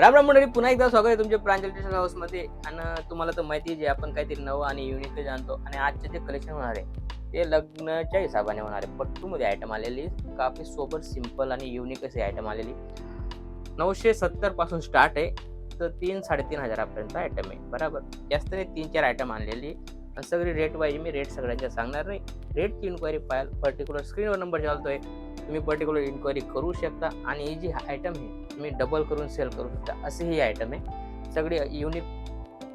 राम राम मंडळी पुन्हा एकदा स्वागत आहे तुमच्या प्रांजल हाऊसमध्ये हाऊसमध्ये आणि तुम्हाला तर माहिती आहे जे आपण काहीतरी नवं आणि युनिक जाणतो. आणि आजचे जे कलेक्शन होणार आहे ते लग्नाच्या हिसाबाने होणार आहे. पट्टू मध्ये आयटम आलेली काफी सोबर सिंपल आणि युनिक असे आयटम आलेली. नऊशे सत्तरपासून स्टार्ट आहे. तर तीन साडेतीन हजारापर्यंत आयटम आहे. बरोबर. जास्त नाही तीन चार आयटम आणलेली. आणि सगळी रेट वाईज मी रेट सगळ्यांच्या सांगणार नाही. रेटची इन्क्वायरी पाहाल पर्टिक्युलर स्क्रीनवर नंबर चालतोय. तुम्ही पर्टिक्युलर इन्क्वायरी करू शकता. आणि ही जी आयटम आहे तुम्ही डबल करून सेल करू शकता. असे ही आयटम आहे. सगळी युनिक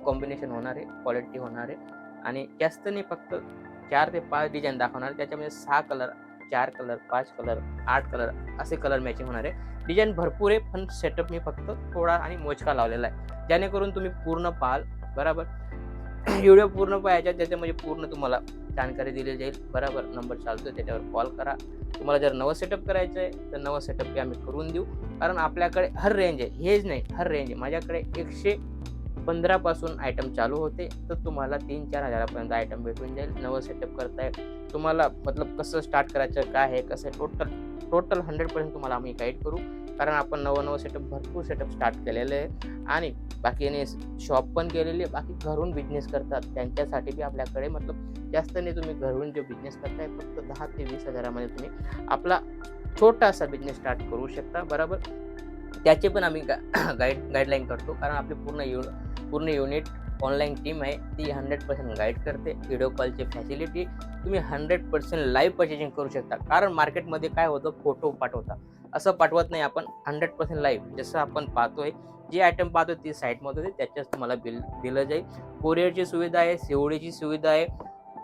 कॉम्बिनेशन होणार आहे क्वालिटी होणार आहे. आणि जास्त नाही फक्त चार ते पाच डिझाईन दाखवणार. आहे. त्याच्यामध्ये सहा कलर चार कलर पाच कलर आठ कलर असे कलर मॅचिंग होणार आहे. डिझाईन भरपूर आहे पण सेटअप मी फक्त थोडा आणि मोजका लावलेला आहे. जेणेकरून तुम्ही पूर्ण पाहाल बरोबर? व्हिडिओ पूर्ण पाहायच्या त्याच्यामध्ये पूर्ण तुम्हाला जानकारी दिली जाईल. बरोबर? नंबर चालतो त्याच्यावर कॉल करा. तुम्हाला जर नवं सेटअप करायचं आहे तर नवं सेटअप आम्ही करून देऊ. कारण आपल्याकडे हर रेंज आहे. हेच नाही हर रेंज आहे. माझ्याकडे एकशे पंधरापासून आयटम चालू होते. तर तुम्हाला तीन चार हजारापर्यंत आयटम भेटून जाईल. नवं सेटअप करताय. तुम्हाला मतलब कसं स्टार्ट करायचं काय आहे कसं टोटल टोटल हंड्रेड पर्सेंट तुम्हाला आम्ही गाईड करू. कारण आपण नवं नवं सेटअप भरपूर सेटअप स्टार्ट केलेलं आहे. आणि बाकीने शॉप पण केलेली आहे. बाकी घरून बिझनेस करतात. त्यांच्यासाठी बी आपल्याकडे मतलब जास्त नाही तुम्ही घरून जो बिझनेस करताय फक्त दहा ते वीस हजारामध्ये तुम्ही आपला छोटासा बिझनेस स्टार्ट करू शकता बरोबर? त्याचे पण आम्ही गा गाईड गाईडलाईन करतो. कारण आपली पूर्ण यु पूर्ण युनिट ऑनलाईन टीम आहे. ती हंड्रेड पर्सेंट गाईड करते. व्हिडिओ कॉलची फॅसिलिटी तुम्ही हंड्रेड पर्सेंट लाईव्ह पर्चेसिंग करू शकता. कारण मार्केटमध्ये काय होतं? फोटो पाठवता. असं पाठवत नाही आपण. हंड्रेड पर्सेंट लाईव्ह जसं आपण पाहतोय जे आयटम पाहतो ती साईटमध्ये होते त्याच्याच तुम्हाला बिल दिलं जाईल. कोरिअरची सुविधा आहे सीओडीची सुविधा आहे.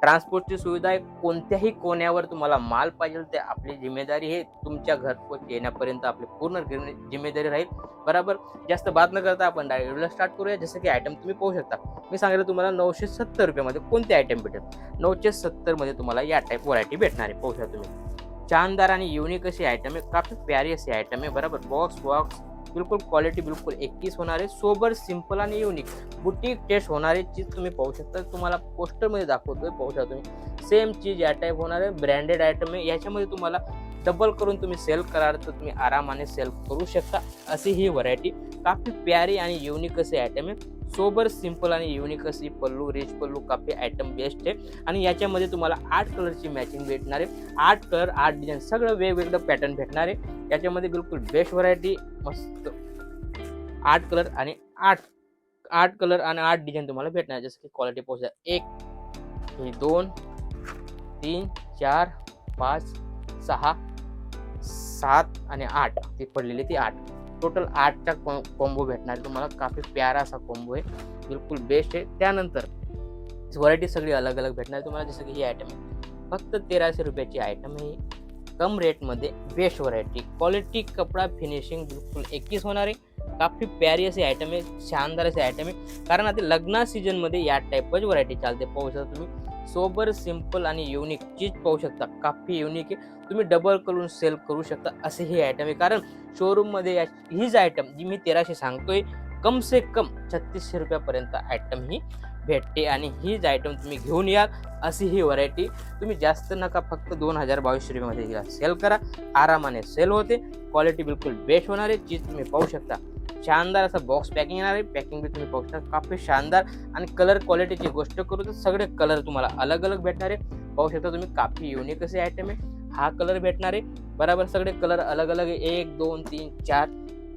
ट्रान्सपोर्टची सुविधा आहे. कोणत्याही कोण्यावर तुम्हाला माल पाहिजे ते आपली जिम्मेदारी हे तुमच्या घरपोच येण्यापर्यंत आपली पूर्ण जिम्मेदारी राहील. बरोबर? जास्त बात न करता आपण डायरेक्टला स्टार्ट करूया. जसं की आयटम तुम्ही पाहू शकता. मी सांगितलं तुम्हाला नऊशे सत्तर रुपयामध्ये कोणते आयटम भेटेल? नऊशे सत्तरमध्ये तुम्हाला या टाईप व्हरायटी भेटणार आहे. पाहू शकता तुम्ही. शानदार आणि युनिक अशी आयटम आहे. काफी प्यारी अशी आयटम आहे. बरोबर? बॉक्स बॉक्स बिलकुल क्वालिटी बिलकुल एकतीस होणार आहे सोबर सिंपल आणि युनिक बुटीक टेस्ट होणारी चीज तुम्ही पाहू शकता. तुम्हाला पोस्टरमध्ये दाखवतोय पाहू शकता तुम्ही. सेम चीज या टाईप होणार आहे. ब्रँडेड आयटम आहे. याच्यामध्ये तुम्हाला डबल करून तुम्ही सेल कराल तर तुम्ही आरामाने सेल करू शकता. अशी ही व्हरायटी काफी प्यारी आणि युनिक असे आयटम आहे. सोबर सिंपल आणि युनिक अशी पल्लू रिच पल्लू काफी आयटम बेस्ट आहे. आणि याच्यामध्ये तुम्हाला आठ कलरची मॅचिंग भेटणार आहे. आठ कलर आठ डिझाईन सगळं वेगवेगळं पॅटर्न भेटणार आहे. याच्यामध्ये बिलकुल बेस्ट व्हरायटी मस्त. आठ कलर आणि आठ आठ कलर आणि आठ डिझाईन तुम्हाला भेटणार जसं की क्वालिटी पोस्ट एक दोन तीन चार पाच सहा सात आणि आठ ती पडलेली ती आठ. टोटल आठचा कॉम्बो भेटणार तुम्हाला काफी प्यारा असा कॉम्बो आहे. बिलकुल बेस्ट आहे. त्यानंतर व्हरायटी सगळी अलग अलग भेटणार तुम्हाला जसं की ही आयटम आहे. फक्त तेराशे रुपयाची आयटम आहे. ही. कम रेटमध्ये बेस्ट व्हरायटी क्वालिटी कपडा फिनिशिंग बिलकुल एकवीस होणार आहे. काफी प्यारी असे आयटम आहे. शानदार असे आयटम आहे. कारण आता लग्ना सीझनमध्ये या टाईपच व्हरायटी चालते. पाहू शकता तुम्ही. सोबर सिंपल आणि युनिक चीज पाहू शकता. काफी युनिक आहे. तुम्ही डबल करून सेल करू शकता असे हे आयटम आहे. कारण शोरूममध्ये या हीच आयटम जी मी तेराशे सांगतोय कम से कम छत्तीसशे रुपयापर्यंत आयटम ही भेटते आणि हीच आयटम तुम्ही घेऊन याल अशी ही व्हरायटी तुम्ही जास्त नका फक्त दोन हजार बावीसशे रुपयामध्ये घ्या सेल करा. आरामाने सेल होते. क्वालिटी बिलकुल बेस्ट होणार आहे. चीज तुम्ही पाहू शकता. शानदार असं बॉक्स पॅकिंग येणार आहे. पॅकिंग बी तुम्ही पाहू शकता. काफी शानदार आणि कलर क्वालिटीची गोष्ट करू तर सगळे कलर तुम्हाला अलग अलग भेटणार आहे. पाहू शकता तुम्ही काफी युनिक असे आयटम आहे. हा कलर भेटणार आहे. बरोबर सगळे कलर अलग अलग आहे. एक दोन तीन चार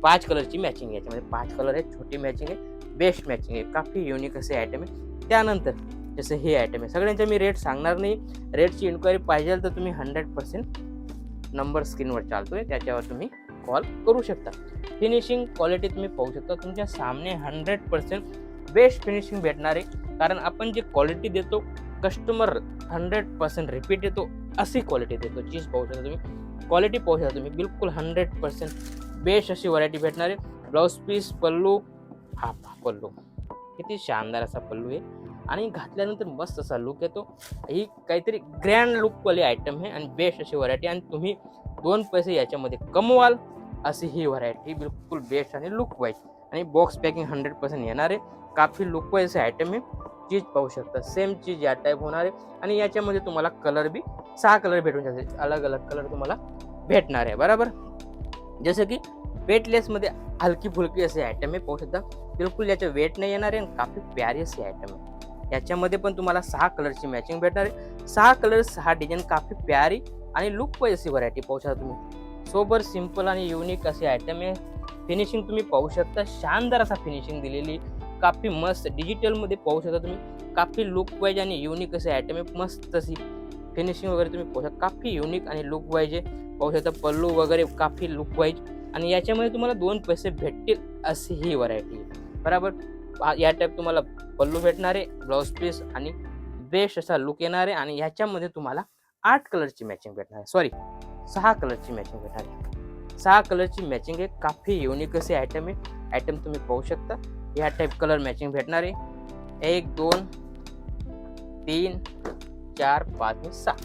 पाच कलरची मॅचिंग आहे. याच्यामध्ये पाच कलर आहे छोटी मॅचिंग आहे. बेस्ट मॅचिंग आहे. काफी युनिक असे आयटम आहे. त्यानंतर जसं हे आयटम आहे. सगळ्यांचे मी रेट सांगणार नाही. रेटची इन्क्वायरी पाहिजे तर तुम्ही हंड्रेड पर्सेंट नंबर स्क्रीनवर चालतोय. त्याच्यावर तुम्ही कॉल करू शकता. फिनिशिंग क्वालिटी तुम्ही पाहू शकता. तुमच्या सामने हंड्रेड पर्सेंट बेस्ट फिनिशिंग भेटणार. आहे कारण आपण जे क्वालिटी देतो कस्टमर हंड्रेड पर्सेंट रिपीट येतो अशी क्वालिटी देतो. चीज पाहू शकता तुम्ही. क्वालिटी पाहू शकता तुम्ही. बिलकुल हंड्रेड पर्सेंट बेस्ट अशी व्हरायटी भेटणार. आहे ब्लाऊज पीस पल्लू. हा हा पल्लू. किती शानदार असा पल्लू आहे. आणि घातल्यानंतर मस्त असा लुक येतो. ही काहीतरी ग्रँड लुकवाली आयटम आहे आणि बेस्ट अशी व्हरायटी आणि तुम्ही दोन पैसे याच्यामध्ये कमवाल. अशी ही व्हरायटी बिलकुल बेस्ट आणि लुक वाईज आणि बॉक्स पॅकिंग हंड्रेड पर्सेंट येणार आहे. काफी लुक वाईज आयटम आहे. चीज पाहू शकता. सेम चीज या टाईप होणार आहे. आणि याच्यामध्ये तुम्हाला कलर बी सहा कलर भेटून जाते अलग अलग कलर तुम्हाला भेटणार आहे. बरोबर? जसं की वेटलेसमध्ये हलकी फुलकी असे आयटम आहे. पाहू शकता. बिलकुल याचं वेट नाही येणार आहे आणि काफी प्यारी असे आयटम आहे. याच्यामध्ये पण तुम्हाला सहा कलरची मॅचिंग भेटणार आहे. सहा कलर सहा डिझाईन काफी प्यारी आणि लुक वाईज अशी व्हरायटी पाहू शकता तुम्ही. सोबर सिंपल आणि युनिक असे आयटम आहे. फिनिशिंग तुम्ही पाहू शकता. शानदार असा फिनिशिंग दिलेली काफी मस्त. डिजिटलमध्ये पाहू शकता तुम्ही. काफी लुक वाईज आणि युनिक असे आयटम आहे. मस्त अशी फिनिशिंग वगैरे तुम्ही पाहू शकता. काफी युनिक आणि लुक वाईज आहे. पाहू शकता पल्लू वगैरे काफी लुक वाईज आणि याच्यामध्ये तुम्हाला दोन पैसे भेटतील अशी ही व्हरायटी बरोबर? या टाईप तुम्हाला पल्लू भेटणार आहे ब्लाऊज पीस आणि बेस्ट असा लुक येणार आहे. आणि ह्याच्यामध्ये तुम्हाला आठ कलरची मॅचिंग भेटणार आहे. सॉरी सहा कलरची मॅचिंग भेटणार आहे. सहा कलरची मॅचिंग आहे. काफी युनिक असे आयटम आहे. आयटम तुम्ही पाहू शकता. या टाईप कलर मॅचिंग भेटणार आहे. एक दोन तीन चार पाच आणि सहा.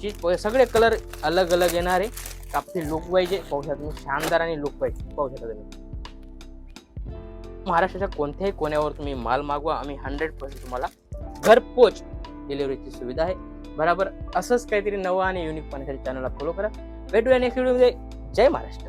ची सगळे कलर अलग अलग येणार आहे. काफी लुक पाहिजे पाहू शकता तुम्ही. शानदार आणि लुक पाहिजे पाहू शकता तुम्ही. महाराष्ट्राच्या कोणत्याही कोण्यावर तुम्ही माल मागवा. आम्ही हंड्रेड पर्सेंट तुम्हाला घरपोच डिलिव्हरीची सुविधा आहे. बरोबर. असंच काहीतरी नवं आणि युनिक पाहण्यासाठी चॅनलला फॉलो करा. બેટુ એની ખેડૂત જય મહારાષ્ટ્ર.